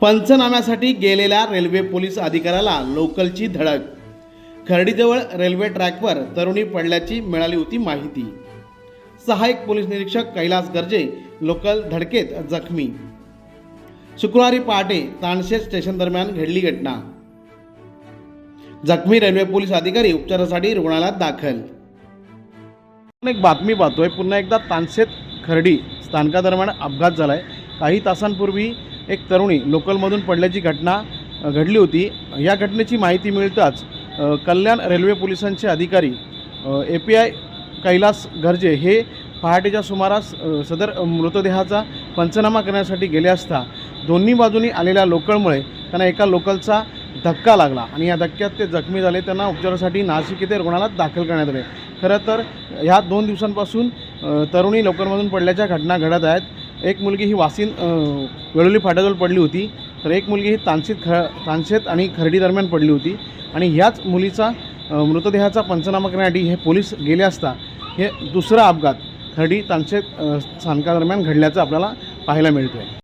पंचनाम्यासाठी गेलेल्या railway police अधिकाऱ्याला लोकलची धडक. खर्डीजवळ रेल्वे ट्रॅकवर तरुणी पडल्याची मिळाली होती माहिती. सहाय्यक पोलीस निरीक्षक कैलास गर्जे लोकल धडकेत जखमी. शुक्रवारी पहाटे तानशेत स्टेशन दरम्यान घडली घटना. जखमी रेल्वे पोलीस अधिकारी उपचारासाठी रुग्णालयात दाखल. एक बातमी पाहतोय. पुन्हा एकदा तानशेत खर्डी स्थानकादरम्यान अपघात झाला आहे काही तासांपूर्वी एक तरुणी लोकलमधून पडल्याची घटना घडली होती. या घटनेची माहिती मिळताच कल्याण रेल्वे पोलिसांचे अधिकारी A P I Kailas Garje हे पहाटेच्या सुमारास सदर मृतदेहाचा पंचनामा करण्यासाठी गेले असता दोन्ही बाजूनी आलेल्या लोकलमुळे त्यांना एका लोकलचा धक्का लागला आणि या धक्क्यात ते जखमी झाले. त्यांना उपचारासाठी नाशिक येथे रुग्णालयात दाखल करण्यात आले. खरं तर ह्या दोन दिवसांपासून तरुणी लवकरमधून पडल्याच्या घटना घडत आहेत. एक मुलगी ही वासिन वेळोली फाट्याजवळ पडली होती. तर एक मुलगी ही तानशेत ख तानशेत आणि खर्डी दरम्यान पडली होती. आणि ह्याच मुलीचा मृतदेहाचा पंचनामा करण्यासाठी हे पोलीस गेले असता हे दुसरा अपघात खर्डी तानशेत स्थानकादरम्यान घडल्याचं आपल्याला पाहायला मिळतं आहे